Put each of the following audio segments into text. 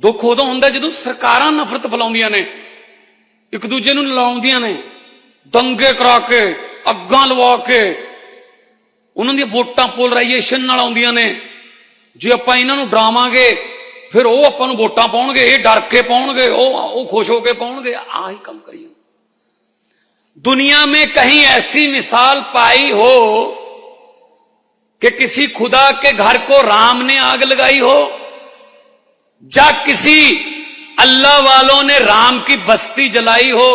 ਦੁੱਖ ਉਦੋਂ ਹੁੰਦਾ ਜਦੋਂ ਸਰਕਾਰਾਂ ਨਫ਼ਰਤ ਫੈਲਾਉਂਦੀਆਂ ਨੇ ਇੱਕ ਦੂਜੇ ਨੂੰ ਲਾਉਂਦੀਆਂ ਨੇ ਦੰਗੇ ਕਰਾ ਕੇ ਅੱਗਾਂ ਲਵਾ ਕੇ ਉਹਨਾਂ ਦੀਆਂ ਵੋਟਾਂ ਪੋਲਰਾਈਜੇਸ਼ਨ ਨਾਲ ਆਉਂਦੀਆਂ ਨੇ ਜੇ ਆਪਾਂ ਇਹਨਾਂ ਨੂੰ ਡਰਾਵਾਂਗੇ ਫਿਰ ਉਹ ਆਪਾਂ ਨੂੰ ਵੋਟਾਂ ਪਾਉਣਗੇ ਇਹ ਡਰ ਕੇ ਪਾਉਣਗੇ ਉਹ ਉਹ ਖੁਸ਼ ਹੋ ਕੇ ਪਾਉਣਗੇ ਆਹੀ ਕੰਮ ਕਰੀਏ दुनिया में कहीं ऐसी मिसाल पाई हो कि किसी खुदा के घर को राम ने आग लगाई हो या किसी अल्लाह वालों ने राम की बस्ती जलाई हो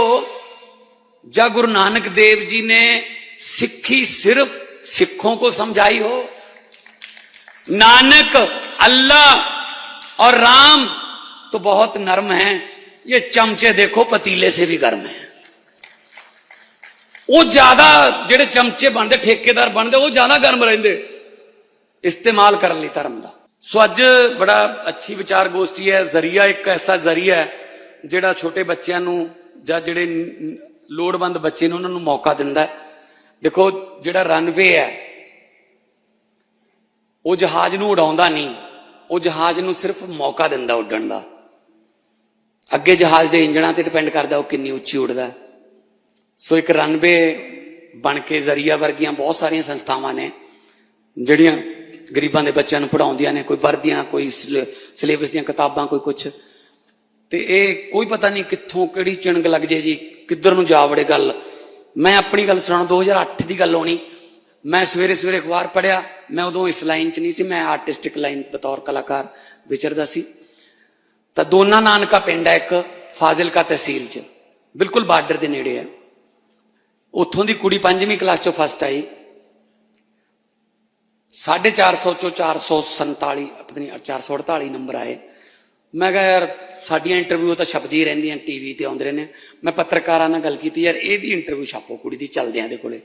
या गुरु नानक देव जी ने सिक्खी सिर्फ सिखों को समझाई हो नानक अल्लाह और राम तो बहुत नर्म हैं ये चमचे देखो पतीले से भी गर्म है ਉਹ ਜ਼ਿਆਦਾ ਜਿਹੜੇ ਚਮਚੇ ਬਣਦੇ ਠੇਕੇਦਾਰ ਬਣਦੇ ਉਹ ਜ਼ਿਆਦਾ ਗਰਮ ਰਹਿੰਦੇ ਇਸਤੇਮਾਲ ਕਰਨ ਲਈ ਧਰਮ ਦਾ ਸੋ ਅੱਜ ਬੜਾ ਅੱਛੀ ਵਿਚਾਰ ਗੋਸ਼ਟੀ ਹੈ, ਜ਼ਰੀਆ ਇੱਕ ਐਸਾ ਜ਼ਰੀਆ ਹੈ, ਜਿਹੜਾ ਛੋਟੇ ਬੱਚਿਆਂ ਨੂੰ ਜਾਂ ਜਿਹੜੇ ਲੋੜਵੰਦ ਬੱਚੇ ਨੇ ਉਹਨਾਂ ਨੂੰ ਮੌਕਾ ਦਿੰਦਾ ਹੈ। ਦੇਖੋ, ਜਿਹੜਾ ਰਨਵੇ ਹੈ, ਉਹ ਜਹਾਜ਼ ਨੂੰ ਉਡਾਉਂਦਾ ਨਹੀਂ, ਉਹ ਜਹਾਜ਼ ਨੂੰ ਸਿਰਫ ਮੌਕਾ ਦਿੰਦਾ ਉੱਡਣ ਦਾ। ਅੱਗੇ ਜਹਾਜ਼ ਦੇ ਇੰਜਣਾਂ ਤੇ ਡਿਪੈਂਡ ਕਰਦਾ ਉਹ ਕਿੰਨੀ ਉੱਚੀ ਉੱਡਦਾ ਸੋ ਇੱਕ ਰਨਵੇ ਬਣ ਕੇ ਜ਼ਰੀਆ ਵਰਗੀਆਂ ਬਹੁਤ ਸਾਰੀਆਂ ਸੰਸਥਾਵਾਂ ਨੇ, ਜਿਹੜੀਆਂ ਗਰੀਬਾਂ ਦੇ ਬੱਚਿਆਂ ਨੂੰ ਪੜਾਉਂਦੀਆਂ ਨੇ, ਕੋਈ ਵਰਦੀਆਂ, ਕੋਈ ਸਿਲੇਬਸ ਦੀਆਂ ਕਿਤਾਬਾਂ, ਕੋਈ ਕੁਛ। ਤੇ ਇਹ ਕੋਈ ਪਤਾ ਨਹੀਂ ਕਿੱਥੋਂ ਕਿਹੜੀ ਚਿਣਗ ਲੱਗ ਜੇ ਜੀ, ਕਿੱਧਰ ਨੂੰ ਜਾ ਵੜੇ ਗੱਲ। ਮੈਂ ਆਪਣੀ ਗੱਲ ਸੁਣਾਉਂ 2008 ਦੀ ਗੱਲ ਹੋਣੀ। ਮੈਂ ਸਵੇਰੇ ਸਵੇਰੇ ਅਖਬਾਰ ਪੜਿਆ ਮੈਂ ਉਦੋਂ ਇਸ ਲਾਈਨ 'ਚ ਨਹੀਂ ਸੀ, ਮੈਂ ਆਰਟਿਸਟਿਕ ਲਾਈਨ ਬਤੌਰ ਕਲਾਕਾਰ ਵਿਚਰਦਾ ਸੀ। ਤਾਂ ਦੋਨਾ ਨਾਨਕਾ ਪਿੰਡ ਹੈ ਇੱਕ, ਫਾਜ਼ਿਲਕਾ ਤਹਿਸੀਲ 'ਚ। ਬਿਲਕੁਲ ਬਾਰਡਰ ਦੇ ਨੇੜੇ ਹੈ ਉੱਥੋਂ ਦੀ ਕੁੜੀ ਪੰਜਵੀਂ ਕਲਾਸ ਚੋਂ ਫਸਟ ਆਈ। 450 ਚੋਂ 447 ਪਤਾ ਨਹੀਂ 448 ਨੰਬਰ ਆਏ। ਮੈਂ ਕਿਹਾ, ਯਾਰ, ਸਾਡੀਆਂ ਇੰਟਰਵਿਊ ਤਾਂ ਛਪਦੀ ਰਹਿੰਦੀਆਂ ਟੀਵੀ ਤੇ ਆਉਂਦੇ ਰਹਿੰਦੇ ਮੈਂ ਪੱਤਰਕਾਰਾਂ ਨਾਲ ਗੱਲ ਕੀਤੀ, ਯਾਰ, ਇਹਦੀ ਇੰਟਰਵਿਊ ਛਾਪੋ ਕੁੜੀ ਦੀ, ਚੱਲਦਿਆਂ ਦੇ ਕੋਲੇ।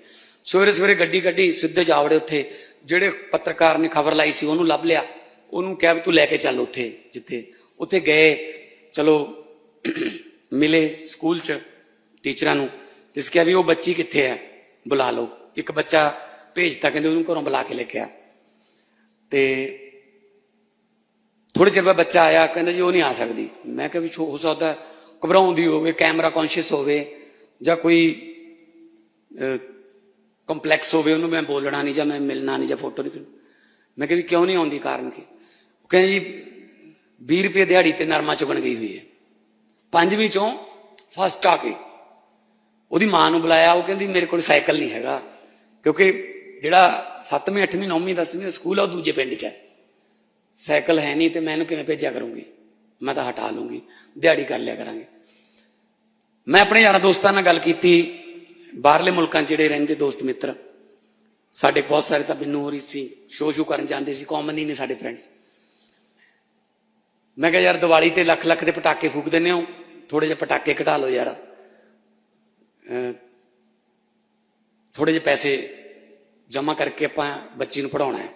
ਸਵੇਰੇ ਸਵੇਰੇ ਗੱਡੀ ਕੱਢੀ, ਸਿੱਧੇ ਜਾਵੜੇ ਉੱਥੇ। ਜਿਹੜੇ ਪੱਤਰਕਾਰ ਨੇ ਖਬਰ ਲਾਈ ਸੀ, ਉਹਨੂੰ ਲੱਭ ਲਿਆ। ਉਹਨੂੰ ਕਿਹਾ ਵੀ ਤੂੰ ਲੈ ਕੇ ਚੱਲ ਉੱਥੇ, ਜਿੱਥੇ। ਉੱਥੇ ਗਏ, ਚਲੋ, ਮਿਲੇ ਸਕੂਲ 'ਚ ਟੀਚਰਾਂ ਨੂੰ। ਤੇ ਕਿਹਾ ਵੀ ਉਹ ਬੱਚੀ ਕਿੱਥੇ ਹੈ? ਬੁਲਾ ਲਓ। ਇੱਕ ਬੱਚਾ ਭੇਜਤਾ, ਕਹਿੰਦੇ ਉਹਨੂੰ ਘਰੋਂ ਬੁਲਾ ਕੇ ਲੈ ਕੇ ਆ। ਤੇ ਥੋੜੇ ਚਿਰ ਬਾਅਦ ਬੱਚਾ ਆਇਆ, ਕਹਿੰਦਾ ਜੀ ਉਹ ਨਹੀਂ ਆ ਸਕਦੀ। ਮੈਂ ਕਿਹਾ ਵੀ ਹੋ ਸਕਦਾ ਘਬਰਾਉਂਦੀ ਹੋਵੇ ਕੈਮਰਾ ਕੌਨਸ਼ੀਅਸ ਹੋਵੇ ਜਾਂ ਕੋਈ ਕੰਪਲੈਕਸ ਹੋਵੇ, ਉਹਨੂੰ ਮੈਂ ਬੋਲਣਾ ਨਹੀਂ ਜਾਂ ਮੈਂ ਮਿਲਣਾ ਨਹੀਂ ਜਾਂ ਫੋਟੋ ਨਹੀਂ ਮੈਂ ਕਿਹਾ ਵੀ ਕਿਉਂ ਨਹੀਂ ਆਉਂਦੀ ਕਾਰਨ ਕੀ? ਉਹ ਕਹਿੰਦੇ ਜੀ 20 ਰੁਪਏ ਦਿਹਾੜੀ ਤੇ ਨਰਮਾ ਚੁਗਣ ਗਈ ਹੋਈ ਹੈ। ਪੰਜਵੀਂ ਚੋਂ ਫਸਟ ਆ ਕੇ ਉਹਦੀ ਮਾਂ ਨੂੰ ਬੁਲਾਇਆ, ਉਹ ਕਹਿੰਦੀ ਮੇਰੇ ਕੋਲ ਸਾਈਕਲ ਨਹੀਂ ਹੈਗਾ, ਕਿਉਂਕਿ ਜਿਹੜਾ 7ਵੀਂ 8ਵੀਂ 9ਵੀਂ 10ਵੀਂ ਸਕੂਲ ਆ, ਉਹ ਦੂਜੇ ਪਿੰਡ 'ਚ ਹੈ। ਸਾਈਕਲ ਹੈ ਨਹੀਂ ਤੇ ਮੈਂ ਇਹਨੂੰ ਕਿਵੇਂ ਭੇਜਿਆ ਕਰੂੰਗੀ? ਮੈਂ ਤਾਂ ਹਟਾ ਲੂੰਗੀ। ਦਿਹਾੜੀ ਕਰ ਲਿਆ ਕਰਾਂਗੇ। ਮੈਂ ਆਪਣੇ ਯਾਰਾਂ ਦੋਸਤਾਂ ਨਾਲ ਗੱਲ ਕੀਤੀ। ਬਾਹਰਲੇ ਮੁਲਕਾਂ 'ਚ ਜਿਹੜੇ ਰਹਿੰਦੇ ਦੋਸਤ ਮਿੱਤਰ, ਸਾਡੇ ਬਹੁਤ ਸਾਰੇ ਤਾਂ ਬਿੰਨੂ ਹੋਰੀ ਸੀ ਸ਼ੋਅ ਸ਼ੋ ਕਰਨ ਜਾਂਦੇ ਸੀ ਕਾਮਨ ਹੀ ਨੇ ਸਾਡੇ ਫਰੈਂਡਸ ਮੈਂ ਕਿਹਾ, ਯਾਰ ਦੀਵਾਲੀ ਤੇ ਲੱਖ ਲੱਖ ਦੇ ਪਟਾਕੇ ਫੂਕ ਦਿੰਦੇ ਹੋ। ਥੋੜੇ ਜਿਹੇ ਪਟਾਕੇ ਘਟਾ ਲਓ ਯਾਰ। ਥੋੜੇ ਜਿਹੇ ਪੈਸੇ ਜਮ੍ਹਾਂ ਕਰਕੇ ਆਪਾਂ ਬੱਚੀ ਨੂੰ ਪੜਾਉਣਾ ਹੈ।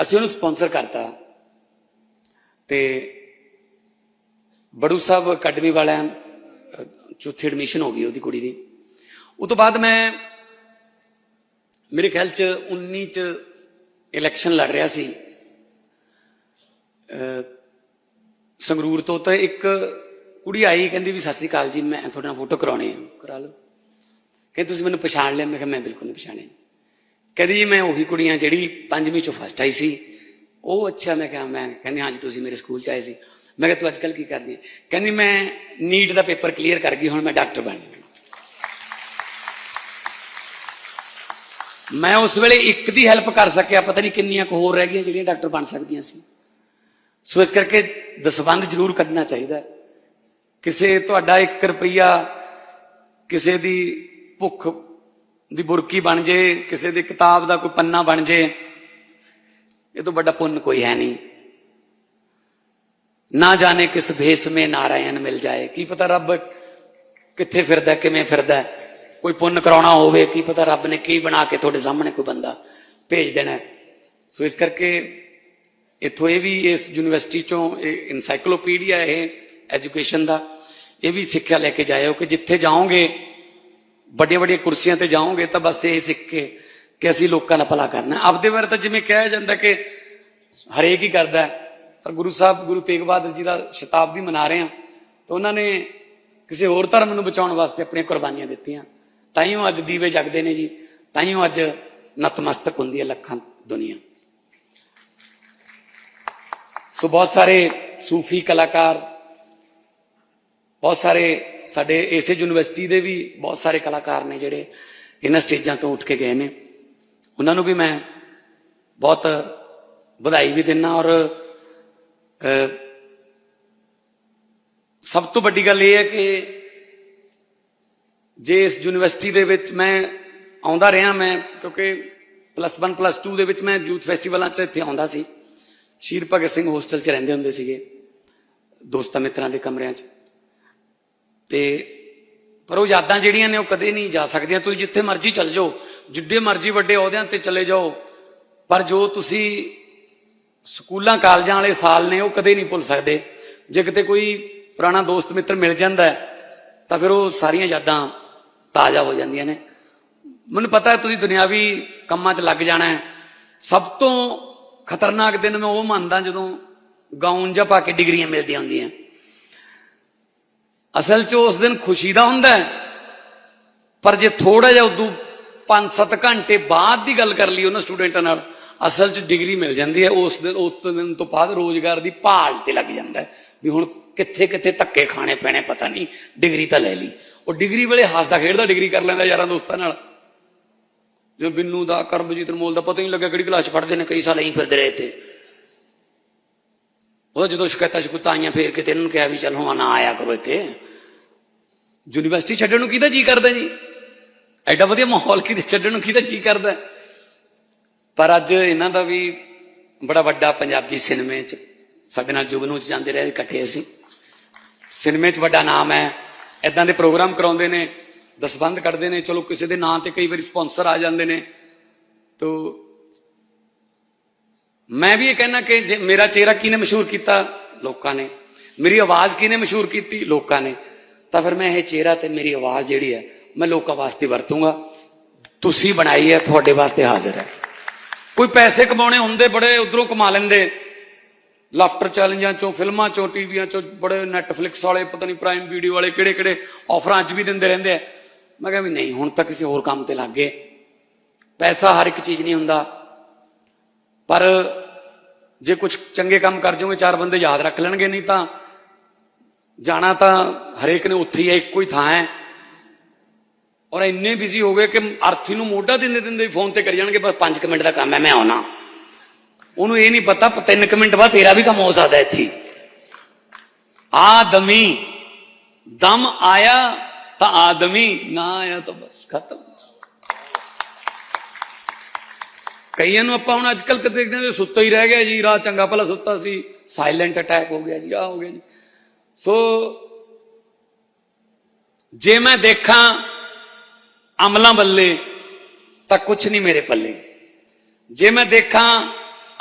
ਅਸੀਂ ਉਹਨੂੰ ਸਪਾਂਸਰ ਕਰਤਾ ਤੇ ਬੜੂ ਸਾਹਿਬ ਅਕੈਡਮੀ ਵਾਲਿਆਂ ਅਹ, ਚੌਥੀ ਐਡਮਿਸ਼ਨ ਹੋ ਗਈ ਉਹਦੀ ਕੁੜੀ ਦੀ। ਉਹ ਤੋਂ ਬਾਅਦ ਮੈਂ ਮੇਰੇ ਖਿਆਲ ਚ 19 ਚ ਇਲੈਕਸ਼ਨ ਲੜ ਰਿਹਾ ਸੀ। ਸੰਗਰੂਰ ਤੋਂ ਤਾਂ ਇੱਕ ਕੁੜੀ ਆਈ ਕਹਿੰਦੀ ਵੀ ਸਤਿ ਸ੍ਰੀ ਅਕਾਲ ਜੀ ਮੈਂ ਤੁਹਾਡੇ ਨਾਲ ਫੋਟੋ ਕਰਾਉਣੀ ਹੈ ਕਰਾ ਲਓ। ਕਹਿੰਦੀ ਤੁਸੀਂ ਮੈਨੂੰ ਪਛਾਣ ਲਿਆ ਮੈਂ ਕਿਹਾ ਮੈਂ ਬਿਲਕੁਲ ਨਹੀਂ ਪਛਾਣਿਆ। ਕਹਿੰਦੀ ਮੈਂ ਉਹੀ ਕੁੜੀਆਂ ਜਿਹੜੀ ਪੰਜਵੀਂ ਚੋਂ ਫਸਟ ਆਈ ਸੀ, ਉਹ ਅੱਛਾ, ਮੈਂ ਕਿਹਾ, ਮੈਂ ਕਹਿੰਦੀ, ਹਾਂਜੀ, ਤੁਸੀਂ ਮੇਰੇ ਸਕੂਲ ਚ ਆਏ ਸੀ। ਮੈਂ ਕਿਹਾ, ਤੂੰ ਅੱਜ ਕੱਲ ਕੀ ਕਰਦੀ? ਕਹਿੰਦੀ, ਮੈਂ ਨੀਟ ਦਾ ਪੇਪਰ ਕਲੀਅਰ ਕਰ ਗਈ, ਹੁਣ ਮੈਂ ਡਾਕਟਰ ਬਣ ਗਈ ਮੈਂ ਉਸ ਵੇਲੇ ਇੱਕ ਦੀ ਹੈਲਪ ਕਰ ਸਕਿਆ, ਪਤਾ ਨਹੀਂ ਕਿੰਨੀਆਂ ਕੁ ਹੋਰ ਰਹਿ ਗਈਆਂ ਜਿਹੜੀਆਂ ਡਾਕਟਰ ਬਣ ਸਕਦੀਆਂ ਸੀ। ਸੋ ਇਸ ਕਰਕੇ ਦਸਵੰਦ ਜ਼ਰੂਰ ਕੱਢਣਾ ਚਾਹੀਦਾ ਕਿਸੇ ਤੁਹਾਡਾ 1 ਰੁਪਈਆ ਕਿਸੇ ਦੀ ਭੁੱਖ ਦੀ ਬੁਰਕੀ ਬਣ ਜੇ ਕਿਸੇ ਦੀ ਕਿਤਾਬ ਦਾ ਕੋਈ ਪੰਨਾ ਬਣ ਜੇ ਇਹ ਤੋਂ ਵੱਡਾ ਪੁੰਨ ਕੋਈ ਹੈ ਨਹੀਂ ਨਾ ਜਾਣੇ ਕਿਸ ਭੇਸ ਮੇ ਨਾਰਾਇਣ ਮਿਲ ਜਾਏ ਕੀ ਪਤਾ ਰੱਬ ਕਿੱਥੇ ਫਿਰਦਾ ਕਿਵੇਂ ਫਿਰਦਾ ਕੋਈ ਪੁੰਨ ਕਰਾਉਣਾ ਹੋਵੇ ਕੀ ਪਤਾ ਰੱਬ ਨੇ ਕੀ ਬਣਾ ਕੇ ਤੁਹਾਡੇ ਸਾਹਮਣੇ ਕੋਈ ਬੰਦਾ ਭੇਜ ਦੇਣਾ ਹੈ। ਸੋ ਇਸ ਕਰਕੇ ਇਥੋਂ ਇਹ ਵੀ ਇਸ ਯੂਨੀਵਰਸਿਟੀ ਚੋਂ ਇਹ ਇਨਸਾਈਕਲੋਪੀਡੀਆ ਇਹ ਐਜੂਕੇਸ਼ਨ ਦਾ ਇਹ ਵੀ ਸਿੱਖਿਆ ਲੈ ਕੇ ਜਾਇਓ ਕਿ ਜਿੱਥੇ ਜਾਓਗੇ ਵੱਡੀਆਂ ਵੱਡੀਆਂ ਕੁਰਸੀਆਂ ਤੇ ਜਾਓਗੇ ਤਾਂ ਬਸ ਇਹ ਸਿੱਖ ਕੇ ਕਿ ਅਸੀਂ ਲੋਕਾਂ ਦਾ ਭਲਾ ਕਰਨਾ। ਆਪਦੇ ਬਾਰੇ ਤਾਂ ਜਿਵੇਂ ਕਿਹਾ ਜਾਂਦਾ ਕਿ ਹਰੇਕ ਹੀ ਕਰਦਾ ਪਰ ਗੁਰੂ ਸਾਹਿਬ, ਗੁਰੂ ਤੇਗ ਬਹਾਦਰ ਜੀ ਦਾ ਸ਼ਤਾਬਦੀ ਮਨਾ ਰਹੇ ਹਾਂ ਤਾਂ ਉਹਨਾਂ ਨੇ ਕਿਸੇ ਹੋਰ ਧਰਮ ਨੂੰ ਬਚਾਉਣ ਵਾਸਤੇ ਆਪਣੀਆਂ ਕੁਰਬਾਨੀਆਂ ਦਿੱਤੀਆਂ। ਤਾਂ ਹੀ ਉਹ ਅੱਜ ਦੀਵੇ ਜਗਦੇ ਨੇ ਜੀ। ਤਾਂ ਉਹ ਅੱਜ ਨਤਮਸਤਕ ਹੁੰਦੀ ਹੈ ਲੱਖਾਂ ਦੁਨੀਆ। ਸੋ ਬਹੁਤ ਸਾਰੇ ਸੂਫੀ ਕਲਾਕਾਰ, ਬਹੁਤ ਸਾਰੇ ਸਾਡੇ ਇਸੇ ਯੂਨੀਵਰਸਿਟੀ ਦੇ ਵੀ ਬਹੁਤ ਸਾਰੇ ਕਲਾਕਾਰ ਨੇ ਜਿਹੜੇ ਇਹਨਾਂ ਸਟੇਜਾਂ ਤੋਂ ਉੱਠ ਕੇ ਗਏ ਨੇ। ਉਹਨਾਂ ਨੂੰ ਵੀ ਮੈਂ ਬਹੁਤ ਵਧਾਈ ਵੀ ਦਿੰਨਾ ਔਰ ਸਭ ਤੋਂ ਵੱਡੀ ਗੱਲ ਇਹ ਹੈ ਕਿ ਜੇ ਇਸ ਯੂਨੀਵਰਸਿਟੀ ਦੇ ਵਿੱਚ ਮੈਂ ਆਉਂਦਾ ਰਿਹਾ, ਮੈਂ ਕਿਉਂਕਿ ਪਲੱਸ 1 ਪਲੱਸ 2 ਦੇ ਵਿੱਚ ਮੈਂ ਯੂਥ ਫੈਸਟੀਵਲਾਂ 'ਚ ਇੱਥੇ ਆਉਂਦਾ ਸੀ। ਸ਼ੀਰ ਭਗਤ ਸਿੰਘ ਹੋਸਟਲ 'ਚ ਰਹਿੰਦੇ ਹੁੰਦੇ ਸੀਗੇ ਦੋਸਤਾਂ ਮਿੱਤਰਾਂ ਦੇ ਕਮਰਿਆਂ 'ਚ। ਤੇ ਪਰ ਉਹ ਯਾਦਾਂ ਜਿਹੜੀਆਂ ਨੇ ਉਹ ਕਦੇ ਨਹੀਂ ਜਾ ਸਕਦੀਆਂ। ਤੁਸੀਂ ਜਿੱਥੇ ਮਰਜ਼ੀ ਚੱਲ ਜਾਓ, ਜਿੱਡੇ ਮਰਜ਼ੀ ਵੱਡੇ ਅਹੁਦਿਆਂ ਤੇ ਚਲੇ ਜਾਓ, ਪਰ ਜੋ ਤੁਸੀਂ ਸਕੂਲਾਂ ਕਾਲਜਾਂ ਵਾਲੇ ਸਾਲ ਨੇ, ਉਹ ਕਦੇ ਨਹੀਂ ਭੁੱਲ ਸਕਦੇ। ਜੇ ਕਿਤੇ ਕੋਈ ਪੁਰਾਣਾ ਦੋਸਤ ਮਿੱਤਰ ਮਿਲ ਜਾਂਦਾ ਤਾਂ ਫਿਰ ਉਹ ਸਾਰੀਆਂ ਯਾਦਾਂ ਤਾਜ਼ਾ ਹੋ ਜਾਂਦੀਆਂ ਨੇ। ਮੈਨੂੰ ਪਤਾ ਹੈ ਤੁਸੀਂ ਦੁਨਿਆਵੀ ਕੰਮਾਂ 'ਚ ਲੱਗ ਜਾਣਾ ਹੈ। ਸਭ ਤੋਂ ਖਤਰਨਾਕ ਦਿਨ ਮੈਂ ਉਹ ਮੰਨਦਾ ਜਦੋਂ ਗਾਊਨ ਜਾਂ ਪਾ ਕੇ ਡਿਗਰੀਆਂ ਮਿਲਦੀਆਂ ਹੁੰਦੀਆਂ। ਅਸਲ 'ਚ ਉਸ ਦਿਨ ਖੁਸ਼ੀ ਦਾ ਹੁੰਦਾ ਪਰ ਜੇ ਥੋੜਾ ਜਿਹਾ ਉਦੋਂ 5-7 ਘੰਟੇ ਬਾਅਦ ਦੀ ਗੱਲ ਕਰ ਲਈ ਉਹਨਾਂ ਸਟੂਡੈਂਟਾਂ ਨਾਲ, ਅਸਲ 'ਚ ਡਿਗਰੀ ਮਿਲ ਜਾਂਦੀ ਹੈ। ਉਸ ਦਿਨ ਉਸ ਦਿਨ ਤੋਂ ਬਾਅਦ ਰੋਜ਼ਗਾਰ ਦੀ ਭਾਲ ਤੇ ਲੱਗ ਜਾਂਦਾ ਵੀ ਹੁਣ ਕਿੱਥੇ ਕਿੱਥੇ ਧੱਕੇ ਖਾਣੇ ਪੈਣੇ, ਪਤਾ ਨਹੀਂ, ਡਿਗਰੀ ਤਾਂ ਲੈ ਲਈ। ਉਹ ਡਿਗਰੀ ਵੇਲੇ ਹੱਸਦਾ ਖੇਡਦਾ, ਡਿਗਰੀ ਕਰ ਲੈਂਦਾ ਯਾਰਾਂ ਦੋਸਤਾਂ ਨਾਲ। ਜਿਵੇਂ ਬਿੰਨੂ ਦਾ, ਕਰਮਜੀਤ ਅਨਮੋਲ ਦਾ ਪਤਾ ਹੀ ਨਹੀਂ ਲੱਗਿਆ ਕਿਹੜੀ ਕਲਾਸ 'ਚ ਪੜ੍ਹਦੇ ਨੇ, ਕਈ ਸਾਲ ਐਂ ਫਿਰਦੇ ਰਹੇ ਤੇ ਉਹ ਜਦੋਂ ਸ਼ਿਕਾਇਤਾਂ ਸ਼ਿਕਾਇਤਾਂ ਆਈਆਂ, ਫੇਰ ਕਿਤੇ ਇਹਨਾਂ ਨੂੰ ਕਿਹਾ ਵੀ ਚੱਲ ਹੁਣ ਨਾ ਆਇਆ ਕਰੋ ਇੱਥੇ। ਯੂਨੀਵਰਸਿਟੀ ਛੱਡਣ ਨੂੰ ਕਿਹਦਾ ਜੀ ਕਰਦਾ ਜੀ? ਐਡਾ ਵਧੀਆ ਮਾਹੌਲ ਕਿਤੇ ਛੱਡਣ ਨੂੰ ਕਿਹਦਾ ਜੀ ਕਰਦਾ? ਪਰ ਅੱਜ ਇਹਨਾਂ ਦਾ ਵੀ ਬੜਾ ਵੱਡਾ ਪੰਜਾਬੀ ਸਿਨੇਮੇ 'ਚ, ਸਾਡੇ ਨਾਲ ਜੁਗਨੂ 'ਚ ਜਾਂਦੇ ਰਹੇ ਇਕੱਠੇ ਅਸੀਂ। ਸਿਨੇਮੇ 'ਚ ਵੱਡਾ ਨਾਮ ਹੈ। ਇਦਾਂ ਦੇ ਪ੍ਰੋਗਰਾਮ ਕਰਾਉਂਦੇ ਨੇ ਦਸਬੰਦ ਕੱਢਦੇ ਨੇ, ਚਲੋ ਕਿਸੇ ਦੇ ਨਾਂ ਤੇ ਕਈ ਵਾਰੀ ਸਪਾਂਸਰ ਆ ਜਾਂਦੇ ਨੇ। ਤੋ ਮੈਂ ਵੀ ਇਹ ਕਹਿਣਾ ਕਿ ਜੇ ਮੇਰਾ ਚਿਹਰਾ ਕਿਹਨੇ ਮਸ਼ਹੂਰ ਕੀਤਾ? ਲੋਕਾਂ ਨੇ। ਮੇਰੀ ਆਵਾਜ਼ ਕਿਹਨੇ ਮਸ਼ਹੂਰ ਕੀਤੀ? ਲੋਕਾਂ ਨੇ। ਤਾਂ ਫਿਰ ਮੈਂ ਇਹ ਚਿਹਰਾ ਤੇ ਮੇਰੀ ਆਵਾਜ਼ ਜਿਹੜੀ ਹੈ, ਮੈਂ ਲੋਕਾਂ ਵਾਸਤੇ ਵਰਤੂੰਗਾ। ਤੁਸੀਂ ਬਣਾਈ ਹੈ, ਤੁਹਾਡੇ ਵਾਸਤੇ ਹਾਜ਼ਰ ਹੈ। ਕੋਈ ਪੈਸੇ ਕਮਾਉਣੇ ਹੁੰਦੇ, ਬੜੇ ਉਧਰੋਂ ਕਮਾ ਲੈਂਦੇ। ਲਾਫਟਰ ਚੈਲੰਜਾਂ ਚੋਂ, ਫਿਲਮਾਂ ਚੋਂ, ਟੀਵੀਆਂ ਚੋਂ, ਬੜੇ ਨੈਟਫਲਿਕਸ ਵਾਲੇ, ਪਤਾ ਨਹੀਂ ਪ੍ਰਾਈਮ ਵੀਡੀਓ ਵਾਲੇ ਕਿਹੜੇ ਕਿਹੜੇ ਆਫਰਾਂ ਅੱਜ ਵੀ ਦਿੰਦੇ ਰਹਿੰਦੇ ਆ। ਮੈਂ ਕਿਹਾ ਵੀ ਨਹੀਂ, ਹੁਣ ਤਾਂ ਕਿਸੇ ਹੋਰ ਕੰਮ ਤੇ ਲੱਗ ਗਏ। ਪੈਸਾ ਹਰ ਇੱਕ ਚੀਜ਼ ਨਹੀਂ ਹੁੰਦਾ। ਪਰ ਜੇ ਕੁਝ ਚੰਗੇ ਕੰਮ ਕਰ ਜਾਓਗੇ ਚਾਰ ਬੰਦੇ ਯਾਦ ਰੱਖ ਲੈਣਗੇ ਨਹੀਂ ਤਾਂ ਜਾਣਾ ਤਾਂ ਹਰੇਕ ਨੇ ਉੱਥੇ ਹੀ ਹੈ ਇੱਕੋ ਹੀ ਥਾਂ ਹੈ ਔਰ ਇੰਨੇ ਬਿਜ਼ੀ ਹੋ ਗਏ ਕਿ ਅਰਥੀ ਨੂੰ ਮੋਢਾ ਦਿੰਦੇ ਦਿੰਦੇ ਫੋਨ ਤੇ ਕਰੀ ਜਾਣਗੇ ਬਸ 5 ਮਿੰਟ ਦਾ ਕੰਮ ਹੈ ਮੈਂ ਆਉਣਾ ਉਹਨੂੰ ਇਹ ਨਹੀਂ ਪਤਾ 3 ਮਿੰਟ ਬਾਅਦ ਤੇਰਾ ਵੀ ਕੰਮ ਹੋ ਸਕਦਾ ਇੱਥੇ ਆਦਮੀ ਦਮ ਆਇਆ ਤਾਂ ਆਦਮੀ ਨਾ ਆਇਆ ਤਾਂ ਬਸ ਖਤਮ ਕਈਆਂ ਨੂੰ ਆਪਾਂ ਹੁਣ ਅੱਜ ਕੱਲ ਕਿਤੇ ਦੇਖਦੇ ਹਾਂ, ਸੁੱਤਾ ਹੀ ਰਹਿ ਗਿਆ ਜੀ ਰਾਤ ਚੰਗਾ ਭਲਾ ਸੁੱਤਾ ਸੀ ਸਾਇਲੈਂਟ ਅਟੈਕ ਹੋ ਗਿਆ ਜੀ ਆ ਹੋ ਗਿਆ ਜੀ। ਸੋ ਜੇ ਮੈਂ ਦੇਖਾਂ ਅਮਲਾਂ ਬੱਲੇ ਤਾਂ ਕੁਝ ਨਹੀਂ ਮੇਰੇ ਪੱਲੇ। ਜੇ ਮੈਂ ਦੇਖਾਂ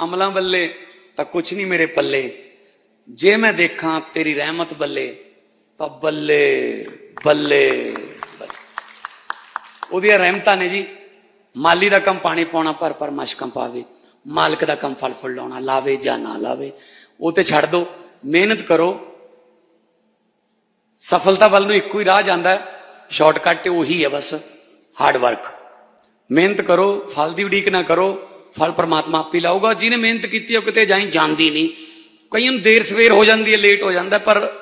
ਅਮਲਾਂ ਬੱਲੇ ਤਾਂ ਕੁਝ ਨਹੀਂ ਮੇਰੇ ਪੱਲੇ। ਜੇ ਮੈਂ ਦੇਖਾਂ ਤੇਰੀ ਰਹਿਮਤ ਬੱਲੇ ਤਾਂ ਬੱਲੇ ਬੱਲੇ ਬੱਲੇ। ਉਹਦੀਆਂ ਰਹਿਮਤਾਂ ਨੇ ਜੀ। ਮਾਲੀ ਦਾ ਕੰਮ ਪਾਣੀ ਪਾਉਣਾ, ਪਰ ਪਰ ਮਸ਼ਕਾਂ ਪਾਵੇ। ਮਾਲਕ ਦਾ ਕੰਮ ਫਲ ਫੁੱਲ ਲਾਉਣਾ, ਲਾਵੇ ਜਾਂ ਨਾ ਲਾਵੇ। ਉਹ ਤੇ ਛੱਡ ਦੋ, ਮਿਹਨਤ ਕਰੋ। ਸਫਲਤਾ ਵੱਲ ਨੂੰ ਇੱਕੋ ਹੀ ਰਾਹ ਜਾਂਦਾ ਹੈ। ਸ਼ਾਰਟਕਟ ਉਹੀ ਹੈ ਬਸ ਹਾਰਡ ਵਰਕ ਮਿਹਨਤ ਕਰੋ, ਫਲ ਦੀ ਉਡੀਕ ਨਾ ਕਰੋ, ਫਲ ਪਰਮਾਤਮਾ ਆਪੇ ਲਾਊਗਾ। ਜਿਹਨੇ ਮਿਹਨਤ ਕੀਤੀ, ਉਹ ਕਿਤੇ ਜਾਈ ਜਾਂਦੀ ਨਹੀਂ। ਕਈਆਂ ਨੂੰ ਦੇਰ ਸਵੇਰ ਹੋ ਜਾਂਦੀ ਹੈ ਲੇਟ ਹੋ ਜਾਂਦਾ ਪਰ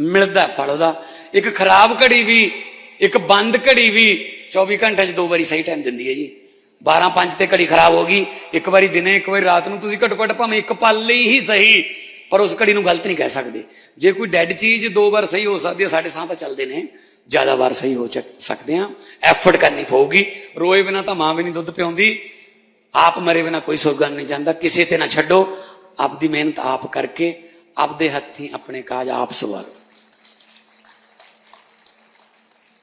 ਮਿਲਦਾ ਫਲ ਉਹਦਾ। ਇੱਕ ਖਰਾਬ ਘੜੀ ਵੀ ਇੱਕ ਬੰਦ ਘੜੀ ਵੀ 24 ਘੰਟਿਆਂ 'ਚ ਦੋ ਵਾਰੀ ਸਹੀ ਟਾਈਮ ਦਿੰਦੀ ਹੈ ਜੀ। 12 5 ਤੇ ਘੜੀ ਖਰਾਬ ਹੋ ਗਈ, ਇੱਕ ਵਾਰੀ ਦਿਨੇ, ਇੱਕ ਵਾਰੀ ਰਾਤ ਨੂੰ, ਤੁਸੀਂ ਘੱਟੋ ਘੱਟ ਭਾਵੇਂ ਇੱਕ ਪਲ ਲਈ ਹੀ ਸਹੀ, ਪਰ ਉਸ ਘੜੀ ਨੂੰ ਗਲਤ ਨਹੀਂ ਕਹਿ ਸਕਦੇ। ਜੇ ਕੋਈ ਡੈਡ ਚੀਜ਼ ਦੋ ਵਾਰ ਸਹੀ ਹੋ ਸਕਦੀ ਹੈ, ਸਾਡੇ ਸਾਹ ਤਾਂ ਚੱਲਦੇ ਨੇ। ਜ਼ਿਆਦਾ ਵਾਰ ਸਹੀ ਹੋ ਚੱਕ ਸਕਦੇ ਆ ਐਫਰਟ ਕਰਨੀ ਪਊਗੀ। ਰੋਏ ਬਿਨਾ ਤਾਂ ਮਾਂ ਵੀ ਨਹੀਂ ਦੁੱਧ ਪਿਆਉਂਦੀ। ਆਪ ਮਰੇ ਬਿਨਾ ਕੋਈ ਸੁਰਗਾਂ ਨਹੀਂ ਜਾਂਦਾ। ਕਿਸੇ ਤੇ ਨਾ ਛੱਡੋ। ਆਪਦੀ ਮਿਹਨਤ ਆਪ ਕਰਕੇ, ਆਪਦੇ ਹੱਥੀਂ ਆਪਣੇ ਕਾਜ ਆਪ ਸਵਾਰੋ।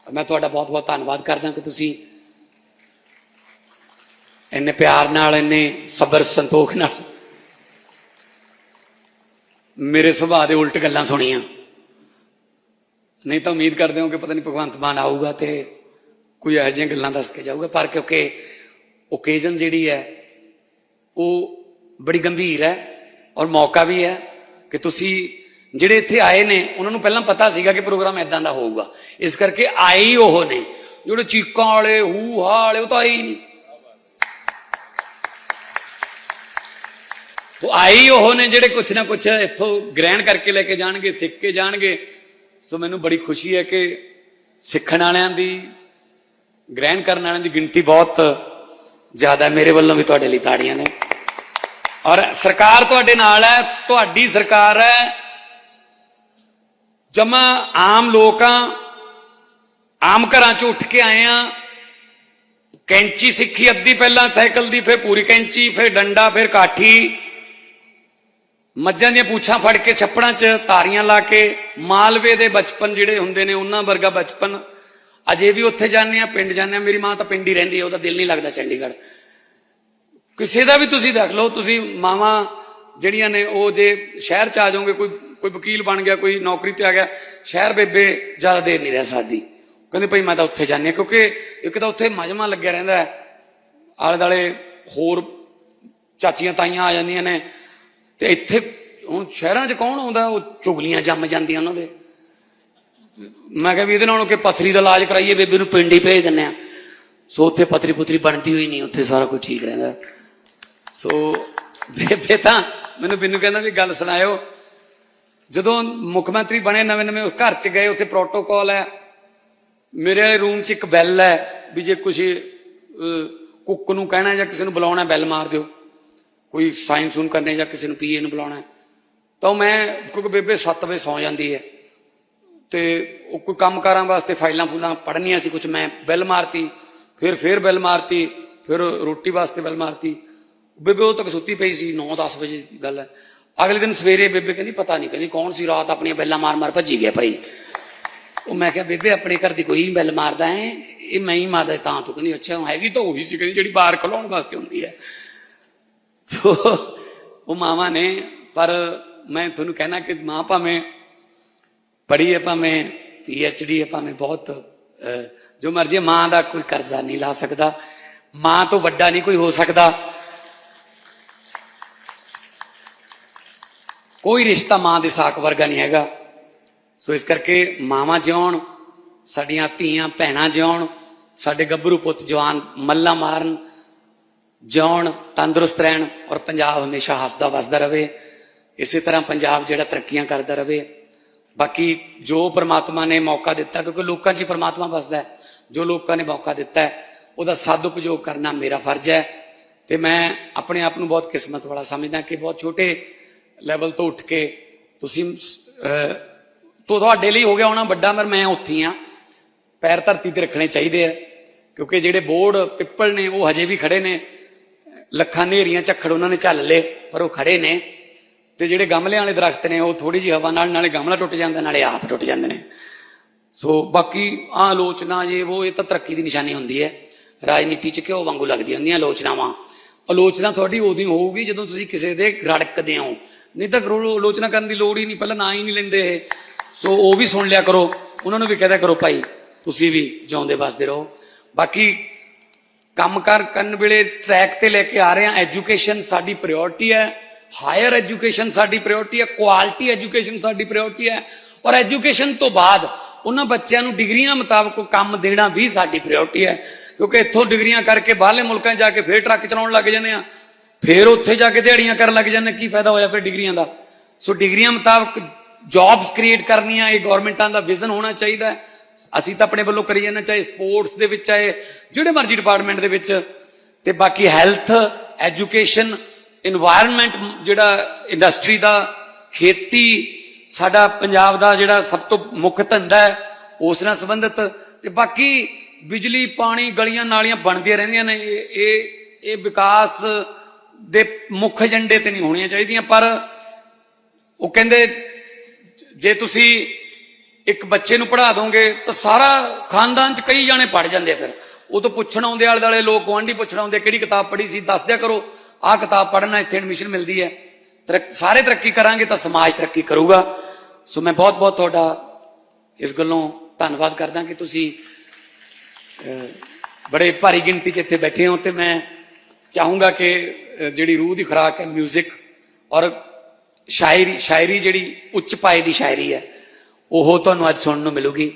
ਮੈਂ ਤੁਹਾਡਾ ਬਹੁਤ ਬਹੁਤ ਧੰਨਵਾਦ ਕਰਦਾ ਕਿ ਤੁਸੀਂ ਇੰਨੇ ਪਿਆਰ ਨਾਲ, ਇੰਨੇ ਸਬਰ ਸੰਤੋਖ ਨਾਲ ਮੇਰੇ ਸੁਭਾਅ ਦੇ ਉਲਟ ਗੱਲਾਂ ਸੁਣੀਆਂ। ਨਹੀਂ ਤਾਂ ਉਮੀਦ ਕਰਦੇ ਹਾਂ ਕਿ ਪਤਾ ਨਹੀਂ ਭਗਵੰਤ ਮਾਨ ਆਊਗਾ ਤੇ ਕੋਈ ਇਹੋ ਜਿਹੀਆਂ ਗੱਲਾਂ ਦੱਸ ਕੇ ਜਾਊਗਾ, ਪਰ ਕਿਉਂਕਿ ਓਕੇਜ਼ਨ ਜਿਹੜੀ ਹੈ, ਉਹ ਬੜੀ ਗੰਭੀਰ ਹੈ ਔਰ ਮੌਕਾ ਵੀ ਹੈ ਕਿ ਤੁਸੀਂ ਜਿਹੜੇ ਇੱਥੇ ਆਏ ਨੇ, ਉਹਨਾਂ ਨੂੰ ਪਹਿਲਾਂ ਪਤਾ ਸੀਗਾ ਕਿ ਪ੍ਰੋਗਰਾਮ ਐਦਾਂ ਦਾ ਹੋਊਗਾ। ਇਸ ਕਰਕੇ ਆਏ ਹੀ ਉਹ ਨੇ। ਜਿਹੜੇ ਚੀਕਾਂ ਵਾਲੇ ਹੂ ਹਾ ਵਾਲੇ ਉਹ ਤਾਂ ਆਏ ਹੀ ਨਹੀਂ। ਉਹ ਆਏ ਹੀ ਉਹ ਨੇ ਜਿਹੜੇ ਕੁਛ ਨਾ ਕੁਛ ਇੱਥੋਂ ਗ੍ਰਹਿਣ ਕਰਕੇ ਲੈ ਕੇ ਜਾਣਗੇ, ਸਿੱਖ ਕੇ ਜਾਣਗੇ। ਸੋ ਮੈਨੂੰ ਬੜੀ ਖੁਸ਼ੀ ਹੈ ਕਿ ਸਿੱਖਣ ਵਾਲਿਆਂ ਦੀ, ਗ੍ਰਹਿਣ ਕਰਨ ਵਾਲਿਆਂ ਦੀ ਗਿਣਤੀ ਬਹੁਤ ਜ਼ਿਆਦਾ ਮੇਰੇ ਵੱਲੋਂ ਵੀ ਤੁਹਾਡੇ ਲਈ ਤਾੜੀਆਂ ਨੇ। ਔਰ ਸਰਕਾਰ ਤੁਹਾਡੇ ਨਾਲ ਹੈ, ਤੁਹਾਡੀ ਸਰਕਾਰ ਹੈ। ਜਮਾ ਆਮ ਲੋਕਾਂ, ਆਮ ਘਰਾਂ 'ਚ ਉੱਠ ਕੇ ਆਏ ਆ। ਕੈਂਚੀ ਸਿੱਖੀ ਅੱਧੀ ਪਹਿਲਾਂ, ਸਾਈਕਲ ਦੀ ਫਿਰ ਪੂਰੀ ਕੈਂਚੀ, ਫਿਰ ਡੰਡਾ, ਫਿਰ ਕਾਠੀ। ਮੱਝਾਂ ਦੀਆਂ ਪੂਛਾਂ ਫੜ ਕੇ ਛੱਪੜਾਂ 'ਚ ਤਾਰੀਆਂ ਲਾ ਕੇ, ਮਾਲਵੇ ਦੇ ਬਚਪਨ ਜਿਹੜੇ ਹੁੰਦੇ ਨੇ, ਉਹਨਾਂ ਵਰਗਾ ਬਚਪਨ। ਅਜੇ ਵੀ ਉੱਥੇ ਜਾਂਦੇ ਆ, ਪਿੰਡ ਜਾਂਦੇ ਆ, ਮੇਰੀ ਮਾਂ ਤਾਂ ਪਿੰਡ ਹੀ ਰਹਿੰਦੀ ਹੈ ਉਹਦਾ ਦਿਲ ਨਹੀਂ ਲੱਗਦਾ ਚੰਡੀਗੜ੍ਹ। ਕਿਸੇ ਦਾ ਵੀ ਤੁਸੀਂ ਦੇਖ ਲਓ, ਤੁਸੀਂ ਮਾਵਾਂ ਜਿਹੜੀਆਂ ਨੇ, ਉਹ ਜੇ ਸ਼ਹਿਰ ਚ ਆ ਜਾਓਗੇ, ਕੋਈ ਕੋਈ ਵਕੀਲ ਬਣ ਗਿਆ, ਕੋਈ ਨੌਕਰੀ ਤੇ ਆ ਗਿਆ, ਸ਼ਹਿਰ ਬੇਬੇ ਜ਼ਿਆਦਾ ਦੇਰ ਨਹੀਂ ਰਹਿ ਸਕਦੀ। ਕਹਿੰਦੇ ਭਾਈ ਮੈਂ ਤਾਂ ਉੱਥੇ ਜਾਂਦੀ ਹਾਂ, ਕਿਉਂਕਿ ਇੱਕ ਤਾਂ ਉੱਥੇ ਮਜਮਾ ਲੱਗਿਆ ਰਹਿੰਦਾ ਹੈ। ਆਲੇ ਦਾਲੇ ਹੋਰ ਚਾਚੀਆਂ ਤਾਈਆਂ ਆ ਜਾਂਦੀਆਂ ਨੇ। ਤੇ ਇੱਥੇ ਹੁਣ ਸ਼ਹਿਰਾਂ 'ਚ ਕੌਣ ਆਉਂਦਾ? ਉਹ ਚੁਗਲੀਆਂ ਜੰਮ ਜਾਂਦੀਆਂ ਉਹਨਾਂ ਦੇ। ਮੈਂ ਕਿਹਾ ਵੀ ਇਹਦੇ ਨਾਲ ਕਿ ਪਥਰੀ ਦਾ ਇਲਾਜ ਕਰਾਈਏ, ਬੇਬੇ ਨੂੰ ਪਿੰਡ ਹੀ ਭੇਜ ਦਿੰਨੇ ਆ ਸੋ ਉੱਥੇ ਪਥਰੀ ਪੁਤਰੀ ਬਣਦੀ ਹੋਈ ਨਹੀਂ, ਉੱਥੇ ਸਾਰਾ ਕੁਝ ਠੀਕ ਰਹਿੰਦਾ। ਸੋ ਬੇਬੇ ਤਾਂ ਮੈਨੂੰ ਬਿੰਨੂ ਕਹਿੰਦਾ ਵੀ ਗੱਲ ਸੁਣਾਇਓ। ਜਦੋਂ ਮੁੱਖ ਮੰਤਰੀ ਬਣੇ, ਨਵੇਂ ਨਵੇਂ ਘਰ ਚ ਗਏ, ਉੱਥੇ ਪ੍ਰੋਟੋਕਾਲ ਹੈ। ਮੇਰੇ ਵਾਲੇ ਰੂਮ 'ਚ ਇੱਕ ਬੈਲ ਹੈ ਵੀ ਜੇ ਕੁਝ ਕੁੱਕ ਨੂੰ ਕਹਿਣਾ ਜਾਂ ਕਿਸੇ ਨੂੰ ਬੁਲਾਉਣਾ ਬੈਲ ਮਾਰ ਦਿਓ। ਕੋਈ ਸਾਈਨ ਸੂਨ ਕਰਨੇ ਜਾਂ ਕਿਸੇ ਨੂੰ ਪੀਏ ਨੂੰ ਬੁਲਾਉਣਾ ਹੈ। ਤਾਂ ਮੈਂ, ਕਿਉਂਕਿ ਬੇਬੇ 7 ਵਜੇ ਸੌ ਜਾਂਦੀ ਹੈ। ਤੇ ਉਹ ਕੋਈ ਕੰਮਕਾਰਾਂ ਵਾਸਤੇ ਫਾਈਲਾਂ ਫੂਲਾਂ ਪੜਨੀਆਂ ਸੀ ਕੁਝ ਮੈਂ ਬੈਲ ਮਾਰਤੀ। ਫਿਰ ਫਿਰ ਬੈਲ ਮਾਰਤੀ, ਫਿਰ ਰੋਟੀ ਵਾਸਤੇ ਬੈਲ ਮਾਰਤੀ। ਬੇਬੇ ਉਹ ਤੱਕ ਸੁੱਤੀ ਪਈ ਸੀ 9-10 ਵਜੇ ਦੀ ਗੱਲ ਹੈ। ਅਗਲੇ ਦਿਨ ਸਵੇਰੇ ਬੇਬੇ ਕਹਿੰਦੀ ਪਤਾ ਨਹੀਂ ਕਹਿੰਦੀ ਕੌਣ ਸੀ ਰਾਤ ਆਪਣੀਆਂ ਬੈਲਾਂ ਮਾਰ ਮਾਰ ਭੱਜੀ ਗਿਆ ਭਾਈ। ਉਹ ਮੈਂ ਕਿਹਾ ਬੇਬੇ ਆਪਣੇ ਘਰ ਦੀ ਕੋਈ ਬੈਲ ਮਾਰਦਾ ਹੈ ਇਹ ਮੈਂ ਹੀ ਮਾਰਦਾ ਤਾਂ ਤੂੰ ਕਹਿੰਦੀ ਅੱਛਾ ਹੈਗੀ ਤਾਂ ਉਹੀ ਸੀ ਕਹਿੰਦੀ ਜਿਹੜੀ ਬਾਹਰ ਖਲਾਉਣ ਵਾਸਤੇ ਹੁੰਦੀ ਹੈ। ਸੋ ਉਹ ਮਾਵਾ ਨੇ ਪਰ ਮੈਂ ਤੁਹਾਨੂੰ ਕਹਿਣਾ ਕਿ ਮਾਂ ਭਾਵੇਂ ਪੜ੍ਹੀ ਹੈ ਭਾਵੇਂ ਪੀ ਐਚ ਡੀ ਹੈ ਭਾਵੇਂ ਬਹੁਤ ਅਹ, ਜੋ ਮਰਜ਼ੀ ਮਾਂ ਦਾ ਕੋਈ ਕਰਜ਼ਾ ਨਹੀਂ ਲਾ ਸਕਦਾ। ਮਾਂ ਤੋਂ ਵੱਡਾ ਨਹੀਂ ਕੋਈ ਹੋ ਸਕਦਾ। ਕੋਈ ਰਿਸ਼ਤਾ ਮਾਂ ਦੇ ਸਾਕ ਵਰਗਾ ਨਹੀਂ ਹੈਗਾ। ਸੋ ਇਸ ਕਰਕੇ ਮਾਵਾਂ ਜਿਉਣ, ਸਾਡੀਆਂ ਧੀਆਂ ਭੈਣਾਂ ਜਿਉਣ, ਸਾਡੇ ਗੱਭਰੂ ਪੁੱਤ ਜਵਾਨ ਮੱਲਾ ਮਾਰਨ, ਜਿਉਣ, ਤੰਦਰੁਸਤ ਰਹਿਣ ਔਰ ਪੰਜਾਬ ਹਮੇਸ਼ਾ ਹੱਸਦਾ ਵਸਦਾ ਰਵੇ ਇਸੇ ਤਰ੍ਹਾਂ ਪੰਜਾਬ ਜਿਹੜਾ ਤਰੱਕੀਆਂ ਕਰਦਾ ਰਵੇ ਬਾਕੀ ਜੋ ਪ੍ਰਮਾਤਮਾ ਨੇ ਮੌਕਾ ਦਿੱਤਾ, ਕਿਉਂਕਿ ਲੋਕਾਂ 'ਚ ਹੀ ਪ੍ਰਮਾਤਮਾ ਵਸਦਾ ਹੈ। ਜੋ ਲੋਕਾਂ ਨੇ ਮੌਕਾ ਦਿੱਤਾ ਹੈ, ਉਹਦਾ ਸਦਉਪਯੋਗ ਕਰਨਾ ਮੇਰਾ ਫਰਜ਼ ਹੈ। ਤੇ ਮੈਂ ਆਪਣੇ ਆਪ ਨੂੰ ਬਹੁਤ ਕਿਸਮਤ ਵਾਲਾ ਸਮਝਦਾ ਕਿ ਬਹੁਤ ਛੋਟੇ ਲੈਵਲ ਤੋਂ ਉੱਠ ਕੇ ਤੁਸੀਂ ਅਹ, ਤੁਹਾਡੇ ਲਈ ਹੋ ਗਿਆ ਹੋਣਾ ਵੱਡਾ ਪਰ ਮੈਂ ਉੱਥੇ ਆ। ਪੈਰ ਧਰਤੀ ਤੇ ਰੱਖਣੇ ਚਾਹੀਦੇ ਆ ਕਿਉਂਕਿ ਜਿਹੜੇ ਬੋਰਡ ਪਿੱਪਲ ਨੇ ਉਹ ਹਜੇ ਵੀ ਖੜੇ ਨੇ। ਲੱਖਾਂ ਨੇਰੀਆਂ ਝੱਖੜ ਉਹਨਾਂ ਨੇ ਝੱਲ ਲਏ ਪਰ ਉਹ ਖੜੇ ਨੇ। ਤੇ ਜਿਹੜੇ ਗਮਲਿਆਂ ਵਾਲੇ ਦਰਖਤ ਨੇ ਉਹ ਥੋੜੀ ਜਿਹੀ ਹਵਾ ਨਾਲ ਨਾਲੇ ਗਮਲਾ ਟੁੱਟ ਜਾਂਦਾ ਨਾਲੇ ਆਪ ਟੁੱਟ ਜਾਂਦੇ ਨੇ। ਸੋ ਬਾਕੀ ਆ ਆਲੋਚਨਾ ਜੇ ਉਹ ਇਹ ਤਾਂ ਤਰੱਕੀ ਦੀ ਨਿਸ਼ਾਨੀ ਹੁੰਦੀ ਹੈ। ਰਾਜਨੀਤੀ ਚ ਘਿਓ ਵਾਂਗੂ ਲੱਗਦੀਆਂ ਹੁੰਦੀਆਂ ਆਲੋਚਨਾਵਾਂ। ਆਲੋਚਨਾ ਤੁਹਾਡੀ ਉਦੋਂ ਹੋਊਗੀ ਜਦੋਂ ਤੁਸੀਂ ਕਿਸੇ ਦੇ ਰੜਕਦੇ ਹੋ। ਨਹੀਂ ਤਾਂ ਆਲੋਚਨਾ ਕਰਨ ਦੀ ਲੋੜ ਹੀ ਨਹੀਂ, ਪਹਿਲਾਂ ਨਾ ਹੀ ਨਹੀਂ ਲੈਂਦੇ ਇਹ। ਸੋ ਉਹ ਵੀ ਸੁਣ ਲਿਆ ਕਰੋ। ਉਹਨਾਂ ਨੂੰ ਵੀ ਕਹਦਾ ਕਰੋ, ਭਾਈ, ਤੁਸੀਂ ਵੀ ਜਿਉਂਦੇ ਵਸਦੇ ਰਹੋ। ਬਾਕੀ ਕੰਮਕਾਰ ਕਰਨ ਵੇਲੇ ਟਰੈਕ ਤੇ ਲੈ ਕੇ ਆ ਰਹੇ ਹਾਂ। ਐਜੂਕੇਸ਼ਨ ਸਾਡੀ ਪ੍ਰਾਇੋਰਟੀ ਹੈ। ਹਾਇਰ ਐਜੂਕੇਸ਼ਨ ਸਾਡੀ ਪ੍ਰਾਇੋਰਟੀ ਹੈ। ਕੁਆਲਿਟੀ ਐਜੂਕੇਸ਼ਨ ਸਾਡੀ ਪ੍ਰਾਇੋਰਟੀ ਹੈ। ਔਰ ਐਜੂਕੇਸ਼ਨ ਤੋਂ ਬਾਅਦ ਉਹਨਾਂ ਬੱਚਿਆਂ ਨੂੰ ਡਿਗਰੀਆਂ ਮੁਤਾਬਕ ਕੰਮ ਦੇਣਾ ਵੀ ਸਾਡੀ ਪ੍ਰਾਇੋਰਟੀ ਹੈ। ਕਿਉਂਕਿ ਇੱਥੋਂ ਡਿਗਰੀਆਂ ਕਰਕੇ ਬਾਹਰਲੇ ਮੁਲਕਾਂ ਜਾ ਕੇ ਫੇਰ ਟਰੱਕ ਚਲਾਉਣ ਲੱਗ ਜਾਂਦੇ ਆ ਫਿਰ ਉੱਥੇ ਜਾ ਕੇ ਦਿਹਾੜੀਆਂ ਕਰਨ ਲੱਗ ਜਾਂਦੇ, ਕੀ ਫਾਇਦਾ ਹੋਇਆ ਫਿਰ ਡਿਗਰੀਆਂ ਦਾ? ਸੋ ਡਿਗਰੀਆਂ ਮੁਤਾਬਕ ਜੌਬਸ ਕ੍ਰੀਏਟ ਕਰਨੀਆਂ, ਇਹ ਗਵਰਨਮੈਂਟਾਂ ਦਾ ਵਿਜ਼ਨ ਹੋਣਾ ਚਾਹੀਦਾ ਹੈ। ਅਸੀਂ ਤਾਂ ਆਪਣੇ ਵੱਲੋਂ ਕਰੀ ਜਾਂਦੇ ਚਾਹੇ ਸਪੋਰਟਸ ਦੇ ਵਿੱਚ, ਚਾਹੇ ਜਿਹੜੇ ਮਰਜ਼ੀ ਡਿਪਾਰਟਮੈਂਟ ਦੇ ਵਿੱਚ। ਤੇ ਬਾਕੀ ਹੈਲਥ ਐਜੂਕੇਸ਼ਨ এনवायरमेंट ਜਿਹੜਾ ਇੰਡਸਟਰੀ ਦਾ ਖੇਤੀ, ਸਾਡਾ ਪੰਜਾਬ ਦਾ ਜਿਹੜਾ ਸਭ ਤੋਂ ਮੁੱਖ ਧੰਦਾ ਹੈ, ਉਸ ਨਾਲ ਸੰਬੰਧਿਤ। ਤੇ ਬਾਕੀ ਬਿਜਲੀ, ਪਾਣੀ, ਗਲੀਆਂ, ਨਾਲੀਆਂ ਬਣਦੀਆਂ ਰਹਿੰਦੀਆਂ ਨੇ। ਇਹ ਇਹ ਵਿਕਾਸ ਦੇ ਮੁੱਖ ਏਜੰਡੇ ਤੇ ਨਹੀਂ ਹੋਣੀਆਂ ਚਾਹੀਦੀਆਂ, ਪਰ ਉਹ ਕਹਿੰਦੇ, ਜੇ ਤੁਸੀਂ ਇੱਕ ਬੱਚੇ ਨੂੰ ਪੜ੍ਹਾ ਦੋਗੇ, ਤਾਂ ਸਾਰਾ ਖਾਨਦਾਨ ਚ ਕਈ ਜਾਣੇ ਪੜ ਜਾਂਦੇ ਆ ਫਿਰ। ਉਹ ਤੋਂ ਪੁੱਛਣ ਆਉਂਦੇ, ਆਲੇ ਦੁਆਲੇ ਲੋਕ ਗੁਆਂਢੀ ਪੁੱਛਣ ਆਉਂਦੇ, ਕਿਹੜੀ ਕਿਤਾਬ ਪੜ੍ਹੀ ਸੀ, ਦੱਸ ਦਿਆ ਕਰੋ, ਆਹ ਕਿਤਾਬ ਪੜ੍ਹਨਾ, ਇੱਥੇ ਐਡਮਿਸ਼ਨ ਮਿਲਦੀ ਹੈ। ਤਰੱਕ- ਸਾਰੇ ਤਰੱਕੀ ਕਰਾਂਗੇ ਤਾਂ ਸਮਾਜ ਤਰੱਕੀ ਕਰੂਗਾ। ਸੋ ਮੈਂ ਬਹੁਤ ਬਹੁਤ ਤੁਹਾਡਾ ਇਸ ਗੱਲੋਂ ਧੰਨਵਾਦ ਕਰਦਾ ਕਿ ਤੁਸੀਂ ਬੜੇ ਭਾਰੀ ਗਿਣਤੀ 'ਚ ਇੱਥੇ ਬੈਠੇ ਹੋ ਤੇ ਮੈਂ ਚਾਹੂੰਗਾ ਕਿ ਜਿਹੜੀ ਰੂਹ ਦੀ ਖੁਰਾਕ ਹੈ 뮤직 ਔਰ ਸ਼ਾਇਰੀ ਸ਼ਾਇਰੀ ਜਿਹੜੀ ਉੱਚ ਪਾਏ ਦੀ ਸ਼ਾਇਰੀ ਹੈ, ਉਹ ਤੁਹਾਨੂੰ ਅੱਜ ਸੁਣਨ ਨੂੰ ਮਿਲੂਗੀ।